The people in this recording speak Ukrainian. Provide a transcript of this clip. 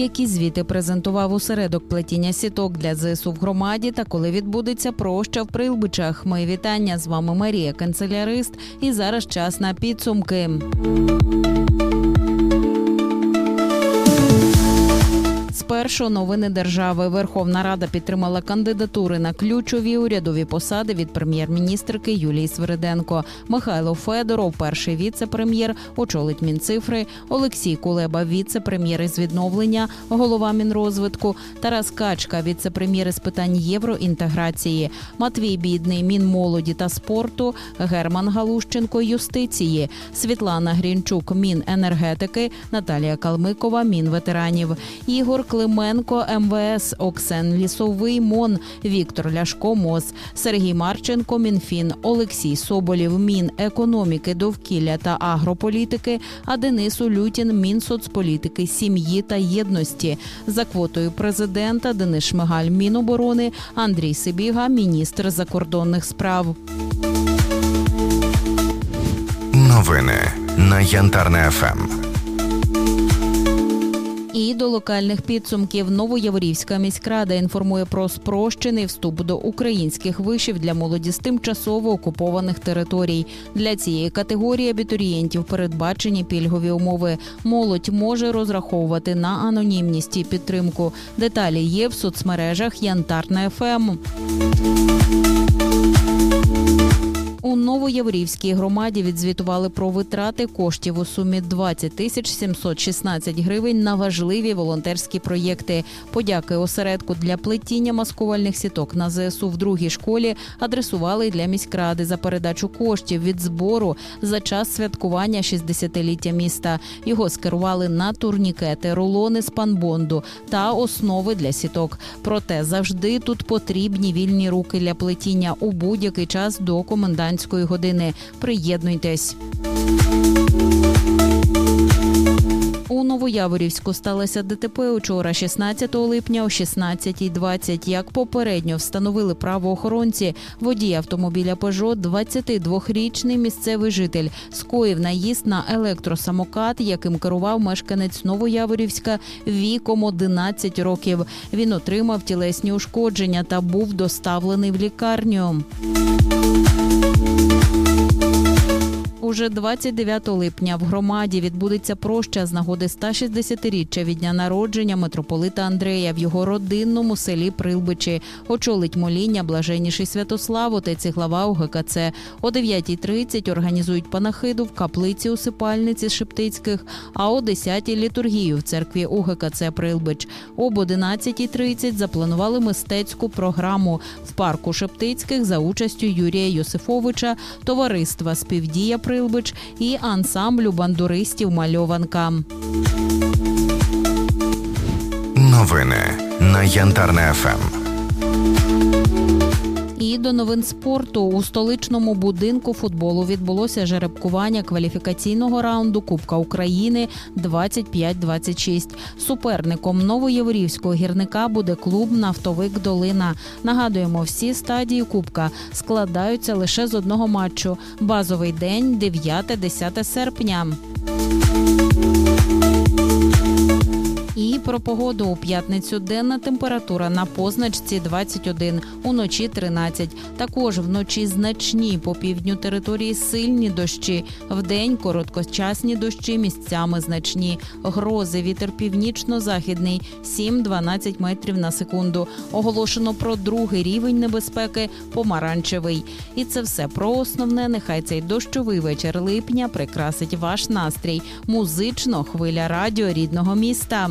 які звіти презентував усередок плетіння сіток для ЗСУ в громаді та коли відбудеться проща в Прилбичах. Мої вітання з вами Марія Канцелярист. І зараз час на підсумки. Спершу новини держави Верховна Рада підтримала кандидатури на ключові урядові посади від прем'єр-міністрки Юлії Свириденко. Михайло Федоров, перший віце-прем'єр, очолить мінцифри. Олексій Кулеба, віце-прем'єр із відновлення, голова мінрозвитку. Тарас Качка, віце-прем'єр із питань євроінтеграції. Матвій Бідний, Мінмолоді та спорту. Герман Галущенко юстиції. Світлана Грінчук, Міненергетики. Наталія Калмикова, Мінветеранів. Ігор Клименко, МВС, Оксен Лісовий, МОН, Віктор Ляшко, МОЗ, Сергій Марченко, Мінфін, Олексій Соболєв, Мінекономіки, довкілля та агрополітики, а Денис Улютін, Мінсоцполітики, сім'ї та єдності. За квотою президента Денис Шмигаль, Міноборони, Андрій Сибіга, міністр закордонних справ. Новини на Янтарне ФМ. І до локальних підсумків Новояворівська міськрада інформує про спрощений вступ до українських вишів для молоді з тимчасово окупованих територій. Для цієї категорії абітурієнтів передбачені пільгові умови. Молодь може розраховувати на анонімність і підтримку. Деталі є в соцмережах Янтарна ФМ. У Новояврівській громаді відзвітували про витрати коштів у сумі 20 тисяч 716 гривень на важливі волонтерські проєкти. Подяки осередку для плетіння маскувальних сіток на ЗСУ в другій школі адресували для міськради за передачу коштів від збору за час святкування 60-ліття міста. Його скерували на турнікети, рулони з панбонду та основи для сіток. Проте завжди тут потрібні вільні руки для плетіння у будь-який час до комендантської години. Приєднуйтесь. У Новояворівську сталося ДТП учора, 16 липня о 16.20. Як попередньо встановили правоохоронці, водій автомобіля Peugeot, 22-річний місцевий житель, скоїв наїзд на електросамокат, яким керував мешканець Новояворівська віком 11 років. Він отримав тілесні ушкодження та був доставлений в лікарню. Уже 29 липня в громаді відбудеться проща з нагоди 160-річчя від дня народження митрополита Андрея в його родинному селі Прилбичі. Очолить моління блаженніший Святослав, отець і глава УГКЦ. О 9.30 організують панахиду в каплиці усипальниці Шептицьких, а о 10.00 – літургію в церкві УГКЦ Прилбич. Об 11.30 запланували мистецьку програму в парку Шептицьких за участю Юрія Йосифовича, товариства Співдія Прилбич і ансамблю бандуристів Мальованка. Новини на Янтарне ФМ. До новин спорту у столичному будинку футболу відбулося жеребкування кваліфікаційного раунду Кубка України 25-26. Суперником новоєврівського гірника буде клуб Нафтовик Долина. Нагадуємо, всі стадії Кубка складаються лише з одного матчу. Базовий день 9-10 серпня. Про погоду у п'ятницю денна температура на позначці 21, уночі 13. Також вночі значні по півдню території сильні дощі. Вдень короткочасні дощі місцями значні. Грози вітер північно-західний 7-12 метрів на секунду. Оголошено про другий рівень небезпеки помаранчевий. І це все про основне. Нехай цей дощовий вечір липня прикрасить ваш настрій. Музично хвиля радіо рідного міста.